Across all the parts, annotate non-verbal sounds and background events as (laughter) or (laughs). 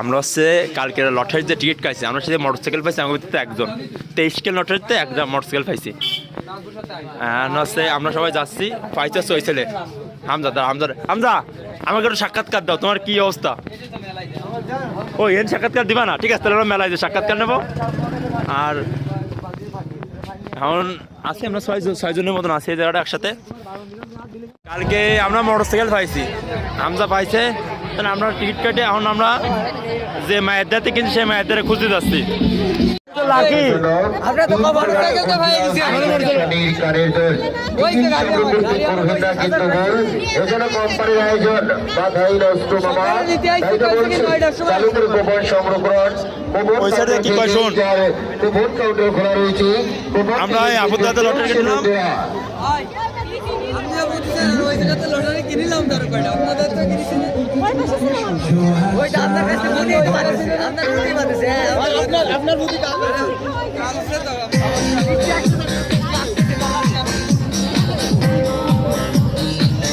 আমরা হচ্ছে কালকে লটারির যে টিকিট পাইছি আমরা সেটা মোটরসাইকেল পাইছি আমার ভিতরে একজন। তেইশ কেল লটারিতে একজন মোটরসাইকেল পাইছি। হচ্ছে আমরা সবাই যাচ্ছি, পাইছে হচ্ছে ওই ছেলে। হামজা দা হামজা হামজা, আমাকে একটু সাক্ষাৎকার দাও, তোমার কি অবস্থা? ও এর সাক্ষাৎকার দিবা না? ঠিক আছে, তাহলে আমরা মেলায় যে সাক্ষাৎকার নেব। আর এখন আছি আমরা ছয় ছয়জনের মতন আছি এই জায়গাটা একসাথে। কালকে আমরা মোটরসাইকেল পাইছি। হামজা পাইছে তাহলে আমরা টিকিট কেটে এখন আমরা যে মায়ের দাতে কিন্তু সেই মায়ের খুঁজতে যাচ্ছি। লাকি? আমরা তো খবর কাগজে তো ভাই গেছি শ্রেণির কারের দল টিকিট সংগ্রহ করতে করবেন না কিন্তু বল এজন্য কোম্পানির আয়োজন। বাধাই নষ্ট মামা। তাই তো বলছি চালুকের গোপন সংরক্ষণ গোপন ওই সাইডে কি কয় শোন? গোপন কাউন্টার খোলা রয়েছে। গোপন আমরা এই লটারি কিনলাম। আমি যা ওই জায়গাতে লটারি কিনিলাম তার আপনাদের তো কিনিছেন ওইটা আপনার কাছে বুঝি আপনার বুঝি পারতেছে আপনার আপনার বুঝি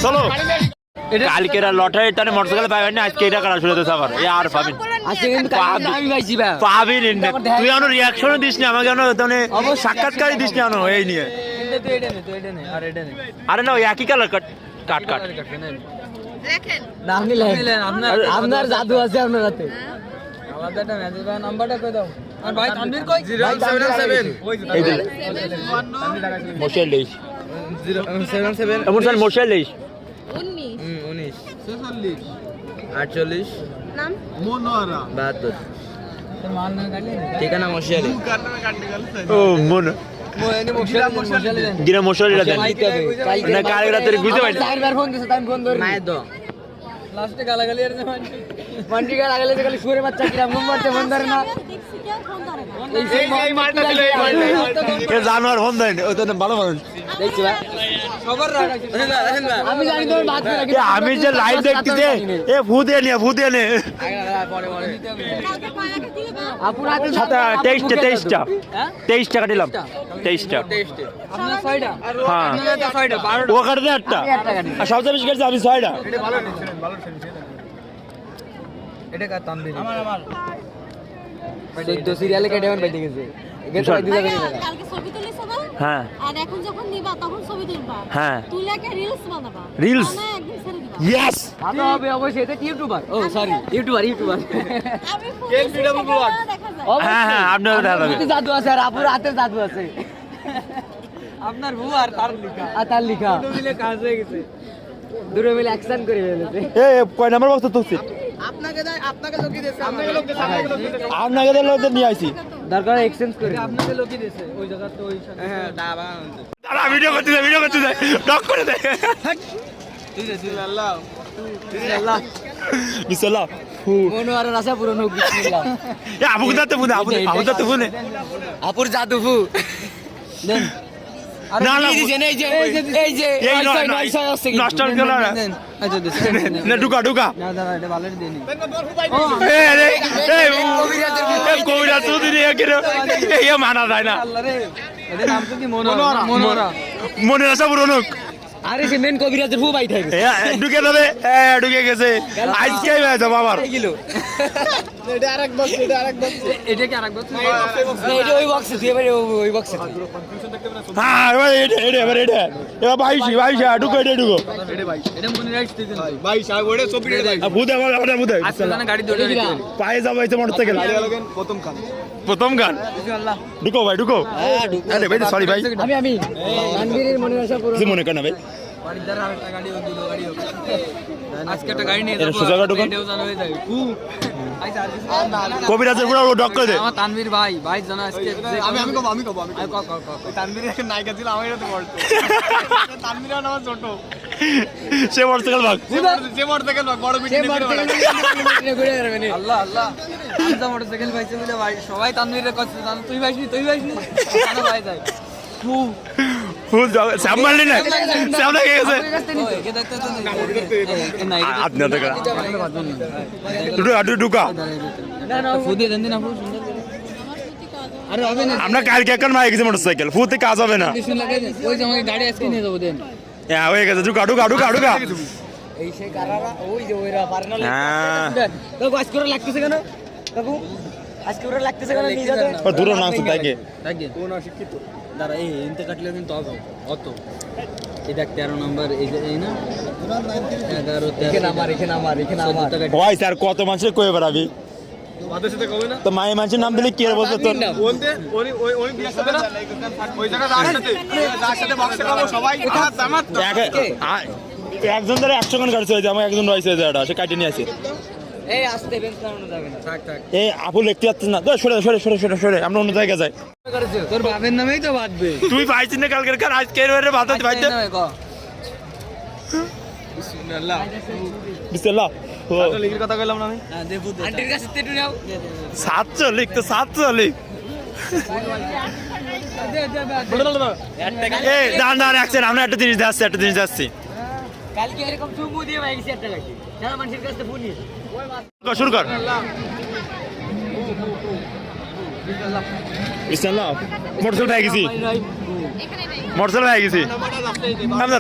চলো। কালকের লটারি টানে মোটরসাইকেল পাবেন না আজকে এটা কাটা শুরু হতেছে আবার? এ আর পাবেন আজকে কিন্তু কালকে আমি পাইছি ভাই পাবি তুই এখনও রিয়াকশনও দিস না আমাকে মানে সাক্ষাৎকারই দিস না এখনও এই নিয়ে। আর নে। আরে না ওই একই কালার কাট কাট কাট আপনার আপনার জাদু আছে আপনার হাতে। আলাদা একটা মেসেজ নাম্বারটা কই দাও? আর ভাই তানভীর কই? 077 এই দিলে মোশাইল 077 এমন স্যার মোশাইল লেইস উনিশ। 19 আটচল্লিশ। নাম? বাহাত্তর। তোর না কাটলি ঠিকানা মশিয়ালি ও মন মশালি দেন না কালকে রাতে বুঝতে পারি চারবার ফোন দিছে টাইম ফোন ধরে মায়ের দো লাস্টে গালাগালি আর মান্টি গালাগালি যে খালি সুরে বাচ্চা কিরাম ঘুম মারতে ফোন ধরে না। দেখছি কেউ ফোন ধরে এই এই মারটা দিলে। এই এ জানোয়ার ফোন দেন ও তো ভালো মানুষ। দেখছি ভাই। আমি যে লাইভ দেখতেছি এ ভূ দিয়ে নে ভূ নে তেইশটা তেইশটা তেইশ টাকা দিলাম তেইশটা হ্যাঁ। ও আটটা। আর সবচেয়ে বেশি কাটছে আমি ছয়টা। এটা কা আমার আমার। চোদ্দ সিরিয়ালে কেটে আমার বেঁচে গেছে। তো হ্যাঁ। আর এখন যখন নিবা তখন ছবি তুলবা। হ্যাঁ। রিলস ইয়েস ভালো হবে অবশ্যই এটা ইউটিউবার ও সরি ইউটিউবার ইউটিউবার আমি (laughs) হ্যাঁ হ্যাঁ আপনার দেখা জাদু আছে আর আপুর হাতের জাদু আছে। আপনার বউ আর তার লেখা। আর তার লেখা। মিলে কাজ হয়ে গেছে। দুটো মিলে অ্যাকশন করে ফেলেছে। এ কয় নাম্বার বক্স তুলছি? আপনাকে দেয় আপনাকে লোকি দিয়েছে আপনাকে লোক আপনাকে তো লোকদের নিয়ে আইছি। দরকার এক্সচেঞ্জ করে। আপনাকে লোকি দিয়েছে ওই জায়গা তো ওই হ্যাঁ দাবা দাঁড়া ভিডিও করতে দে ভিডিও করতে দে ডক করে দে। আল্লাহ। আল্লাহ। বিসমিল্লাহ। মনোয়ারের আশা পূরণ হোক বিসমিল্লাহ। এ আবু দাতে বুনে আবু আবু দাতে বুনে। আপুর জাদু ফু। দেন। না, না, এই যে এই যে এই এই এই না। আচ্ছা ঢুকা ঢুকা। না দাঁড়া এটা ভালো দেনি এ রে এ এ কবিরা তুই দিয়ে এই মানা যায় না। আল্লাহ রে এটা নাম তো কি মনোরা মনোরা মনে আসা পুরনো আরে সে মেন কবিরাজের ফু বাই থাকে ঢুকে যাবে এ ঢুকে গেছে। আজকে হয়ে যাব আবার। (laughs) এটা আরেক বক্স এটা আরেক বক্স এটা কি আরেক বক্স এটা ওই বক্সে তুই এবারে ওই- ওই বক্সে হ্যাঁ এবার এটা এটা এবার এটা। এবার বাইশি বাইশি ঢুকো এটা ঢুকো। এটা মনে ওটা ছবি দেখ। আর আমার আমার গাড়ি পায়ে যাব এই মোটর থেকে প্রথম গান। আল্লাহ ঢুকো ভাই ঢুকো। আরে ভাই সরি ভাই। আমি আমি। মনে কিছু মনে করেন ভাই? কবিরাজের পুরো ডক করে দে। আমার তানভীর ভাই ভাই জানা আজকে আমি আমি কব আমি কব আমি কব। কব তানভীর নায়িকা ছিল আমার এটা বলতো (laughs) তানভীর আমার ছোট। সে মোটরসাইকেল ভাগ। যে মোটরসাইকেল বড় মিটিং আল্লাহ আল্লাহ। আমজা মোটরসাইকেল পাইছে বলে ভাই সবাই তানভীরের কথা জানো তুই পাইছিস তুই পাইছিস? জানো ভাই যাই করা করে আমরা কালকে এখন মারা গেছি মোটরসাইকেল। ফুতে কাজ হবে না। কিছু ওই যে আমাকে গাড়ি আজকে নিয়ে যাব দেন। হ্যাঁ হয়ে গেছে ঢুকা ঢুকা ঢুকা ঢুকা। এই সেই কারারা ওই যে ওইরা হ্যাঁ। আজকে ওরা লাগতেছে কেন? কাকু আজকে ওরা লাগতেছে কেন নিজেদের ও দূরে না আছে তাইকে কোন অশিক্ষিত দাঁড়া এই এনতে কাটলে কিন্তু অত অত। এই দেখ তেরো নম্বর এই যে এই না? এগারো আমার এখানে আমার এখানে আমার। ভাই স্যার কত মানুষের কয়ে বেড়াবি? তো মায়ের মানুষের নাম দিলে কি আর বলতো তোর? একজন ধরে একশো খান গাড়ি হয়েছে আমার একজন রয়েছে এটা সে কাটিয়ে নিয়ে আছে এই না। আপু লিখতে সরে সরে সরে সরে সরে আমরা অন্য জায়গায় যাই। তোর বাপের নামেই তো বাঁধবে তুই পাইছিস না কালকের কার আজকে এর পাইতে বিসমিল্লাহ। ও। আন্টির কাছে তেটু নাও। তো সাতচল্লিশ। এই দাঁড় দাঁড় একছেন আমরা একটা জিনিস যাচ্ছি একটা জিনিস যাচ্ছি কালকে এরকম চুমু দিয়ে ভাই গেছি একটা লাগি যারা মানুষের কাছে ফুনি কর, শুরু কর। বিসমিল্লাহ। মোটরসাইকেল গেছি। মোটরসাইকেল পেয়ে গেছি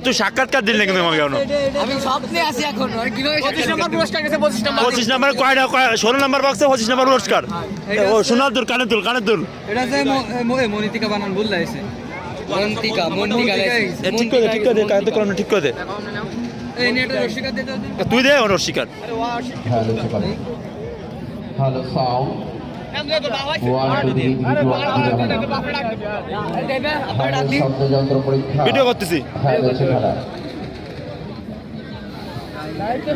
তুই সাক্ষাৎকার দিলি না কিন্তু আমাকে এখনও? আমি স্বপ্নে আছি এখন আর কীভাবে 25 নম্বর পুরস্কার গেছে 25 নম্বর পঁচিশ নাম্বার কয়টা ষোলো নাম্বার বক্সে পঁচিশ নাম্বার পুরস্কার? ও সোনার দুল কানের দুল কানের এটা যে মনিতিকা বানান ভুল মন্তিকা মন্তিকা ঠিক করে দে, ঠিক করে কানের ঠিক করে দে। তুই দে ওর শিকার হ্যালো সাউন্ড। ভিডিও করতেছি।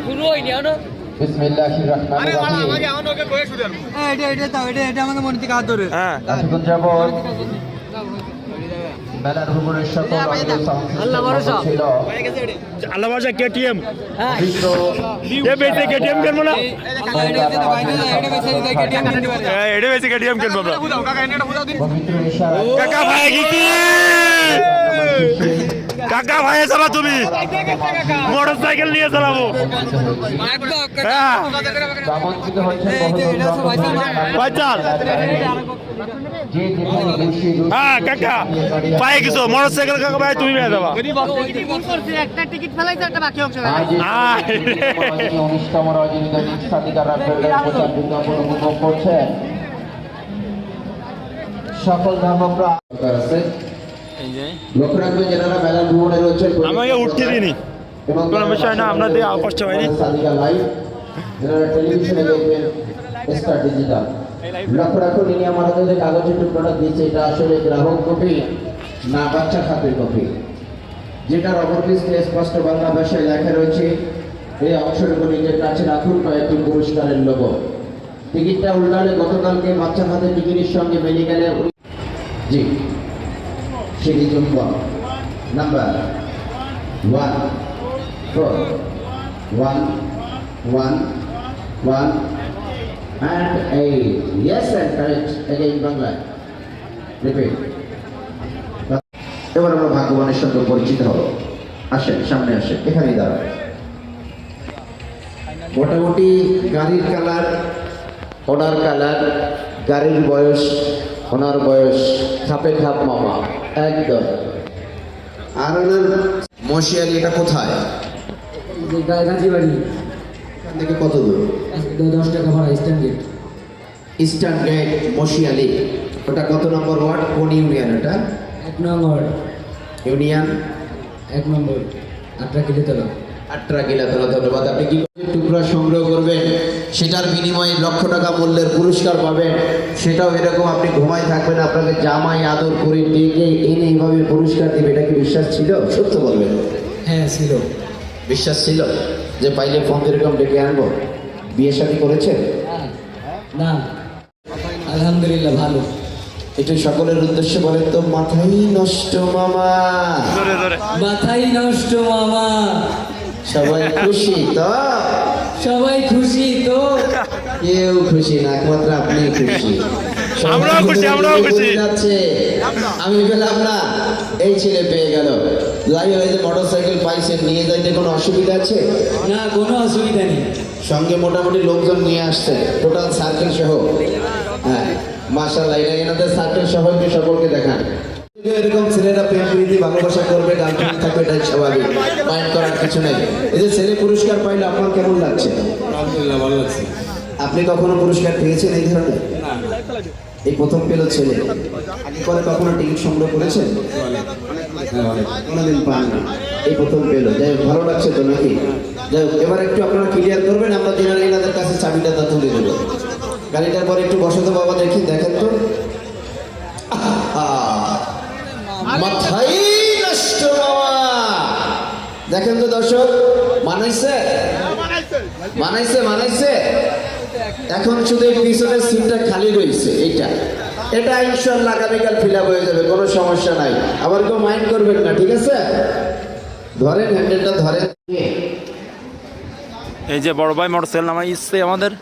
শুরু হয়নি জানো বিসমিল্লাহির রহমানির রহিম। এটা এটা তাও এটা এটা আমাকে মনিতিকা হাত ধরে। হ্যাঁ। মেলার ভ্রমণের সকল আল্লাহ ভরসা। ছিল আল্লাহ বাজা কেটিএম হ্যাঁ এ বেচে কেটিএম। কিনবো না এটা বেচে কেটিএম কিনতে পারে এ, এটা বেঁচে কেটিএম কিনবো আমরা। পবিত্র কাকা ভাই গেছি কাকা ভাই চালা তুমি। মোটর সাইকেল নিয়ে চালাবো। হ্যাঁ হ্যাঁ কাকা পায়ে গেছো। মোটর সাইকেল কাকা ভাই তুমি সকল ধর্মপ্রাণ আছে আমাকে উঠতে দিনি এবং কোনো বিষয় না, আমরা দিয়ে কষ্ট হয়নি। সাদিকা লাইভ। যারা টেলিভিশনে দেখবেন স্টার ডিজিটাল। লক্ষ্য রাখুন ইনি আমাদের যে কাগজের টুকরোটা দিয়েছে এটা আসলে গ্রাহক কপি না বাচ্চা খাতের কপি। যেটার অপর পৃষ্ঠে স্পষ্ট বাংলা ভাষায় লেখা রয়েছে এই অংশটুকু নিজের কাছে রাখুন কয়েকটি পুরস্কারের লোগো। টিকিটটা উল্টালে গতকালকে বাচ্চা খাতের টিকিটের সঙ্গে মিলে গেলে জি সেটি চুম্বক number one four, one, one, one, and eight. Yes, and correct. Again, Bangla. Repeat. এবার আমরা ভাগ্যবানের সঙ্গে পরিচিত হব আসেন সামনে আসেন এখানেই দাঁড়ান মোটামুটি গাড়ির কালার ওনার কালার গাড়ির বয়স ওনার বয়স খাপে খাপ মামা একদম। আর ওনার মশিয়ালি এটা কোথায়? গাজীবাড়ি এখান থেকে কত দূর? দশ টাকা ভাড়া স্ট্যান্ডার্ড ইস্টার্ন গেট মশিয়ালি। ওটা কত নম্বর ওয়ার্ড? কোন ইউনিয়ন এটা? এক নম্বর। ইউনিয়ন? এক নম্বর। আটটা গেলা তোলা। ধন্যবাদ। আপনি কি টুকরা সংগ্রহ করবেন সেটার বিনিময়ে লক্ষ টাকা মূল্যের পুরস্কার পাবেন সেটাও এরকম আপনি ঘুমায় থাকবেন আপনাকে জামাই আদর করে ডেকে এনে এইভাবে পুরস্কার দিবে এটা কি বিশ্বাস ছিল? সত্য বলবেন। হ্যাঁ ছিল। বিশ্বাস ছিল যে পাইলে ফোন এরকম ডেকে আনব? বিয়ে শাদী করেছেন? না। আলহামদুলিল্লাহ ভালো। একটু সকলের উদ্দেশ্যে বলেন তো মাথাই নষ্ট মামা। মাথাই নষ্ট মামা। সবাই খুশি তো? সবাই খুশি তো? কেউ খুশি না একমাত্র আপনি খুশি। আমরাও খুশি, আমরাও খুশি। যাচ্ছে। আমি না এই ছেলে পেয়ে গেল। যাই হয়েছে মোটর সাইকেল পাইছেন নিয়ে যাইতে কোনো অসুবিধা আছে? না কোনো অসুবিধা নেই। সঙ্গে মোটামুটি লোকজন নিয়ে আসছে টোটাল সার্কেল সহ। হ্যাঁ মার্শাল্লাহ এটা এনাদের সার্কেল সহ সকলকে দেখান। এরকম ছেলেরা প্রেম প্রীতি ভালোবাসা করবে গার্লফ্রেন্ড থাকবে এটাই স্বাভাবিক মাইন্ড করার কিছু নেই। এই যে ছেলে পুরস্কার পাইলে আপনার কেমন লাগছে? আলহামদুলিল্লাহ ভালো লাগছে। আপনি কখনো পুরস্কার পেয়েছেন এই ধরনের? এই প্রথম পেল ছেলে। আগে পরে কখনো টিকিট সংগ্রহ করেছেন? হ্যাঁ কোনোদিন পান না এই প্রথম পেল। যাই ভালো লাগছে তো নাকি? যাই হোক, এবার একটু আপনারা ক্লিয়ার করবেন আমরা দিনের এনাদের কাছে চাবিটা তা তুলে দেবো। গাড়িটার পরে একটু বসে তো বাবা দেখি দেখেন তো। মাথাই নষ্ট বাবা। দেখেন তো দর্শক মানাইছে? মানাইছে মানাইছে? এখন শুধু এই পিছনের সিটটা খালি রয়েছে এইটা। এটা ইনশাল্লাহ আগামীকাল ফিল আপ হয়ে যাবে কোনো সমস্যা নাই। আবার কেউ মাইন্ড করবেন না ঠিক আছে? ধরেন হ্যান্ডেলটা ধরেন। এই যে বড় ভাই মোটরসাইকেল নামাই ইচ্ছে আমাদের।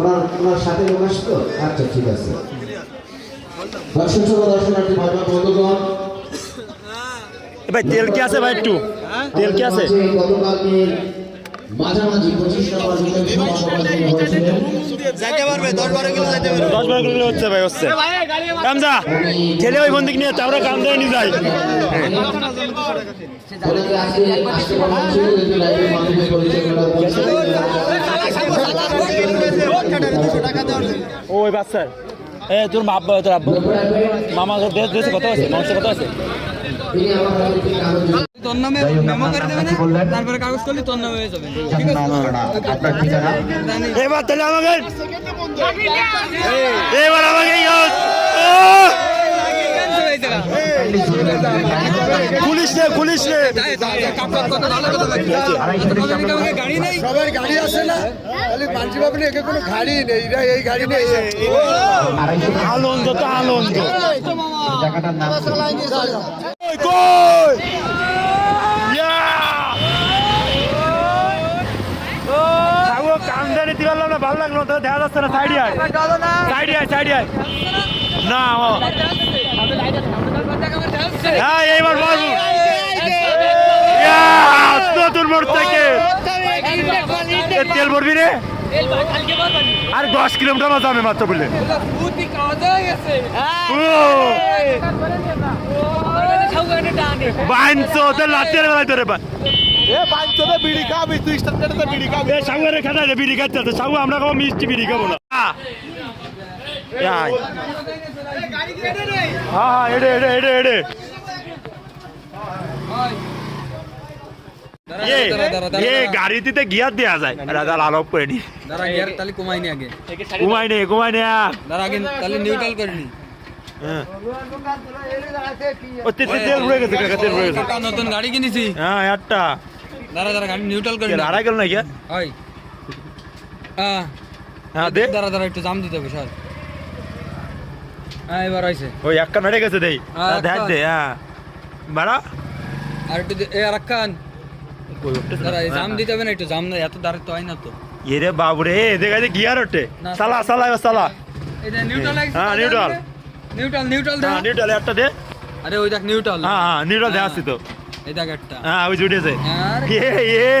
ওনার ওনার সাথে আসতো আচ্ছা ঠিক আছে। দর্শক সভা দর্শনার্থী ভাই বন্ধুগণ তেল কি আছে ভাই একটু তেল কি আছে মাঝামাঝি পঁচিশ নম্বর দশ বারো কিলো হচ্ছে ভাই হচ্ছে কামজা ঠেলে ওই বন্দিক নিয়ে যাই ওই বাচ্চার এ তোর মা আব্বা তোর আব্বা। মামা দেশে কত আছে? মাংস কত আছে? তোর নামে মেমো করে দেবে না? তারপরে কাগজ করলে তোর নামে হয়ে যাবে। ঠিক আছে? এবার তাহলে আমাকে এবার আমাকে পুলিশ রে পুলিশ রে গাড়ি নেই? সবার গাড়ি আছে না? তাহলে পাঞ্চি বাবলি একে কোনো গাড়ি নেই এই গাড়ি নেই। আনন্দ তো আনন্দ। দিবার লাগল ভালো লাগল তো দেখা যাচ্ছে না সাইডে আয়। সাইডে আয় সাইডে আয়। না। হ্যাঁ এইবার বলব নতুন মোটর থেকে। তেল ভরবি রে। আর দশ কিলোমিটার আমি মাত্র বললে। বাইনছো ওদের লাতের বেলায় তোরে বা বিড়ি খাবি তুই বিড়ি খাবি। খাতা দে বিড়ি খাইতে আছে আমরা মিষ্টি বিড়ি খাব না। হ্যাঁ হ্যাঁ এডে এডে এডে এডে। এ গাড়িতে গিয়ার দেয়া যায়। রাজা আলোপ করে নি। দাঁড়া গিয়ার তাহলে কমাই নি আগে। ঘুমাই নে ঘুমাই নে দাঁড়া আগে তাহলে নিউট্রাল করে নি। হ্যাঁ। একটা নতুন গাড়ি কিনেছি। হ্যাঁ একটা দাঁড়া দাঁড়া গাড়ি নিউট্রাল করে নি। গেল না গিয়া হয়। হ্যাঁ। হ্যাঁ দে। দাঁড়া দাঁড়া একটু জাম দিতে হবে স্যার হ্যাঁ এবার ওই নড়ে গেছে দেই। দেখ দে হ্যাঁ। বাড়া আর একটু এ আর একখান দাঁড়া জাম দিতে হবে না একটু জাম না এত দাঁড়া হয় না তো। এরে বাবুরে দেখা যায় গিয়ার ওঠে। সালা সালা। এবার সালা। এটা নিউট্রাল হ্যাঁ. নিউট্রাল নিউট্রাল দে হ্যাঁ নিউট্রাল একটা দে। আরে ওই দেখ নিউট্রাল হ্যাঁ হ্যাঁ নিউট্রাল দে আসছি তো। এই দেখ একটা। হ্যাঁ ওই জুটেছে এ এ।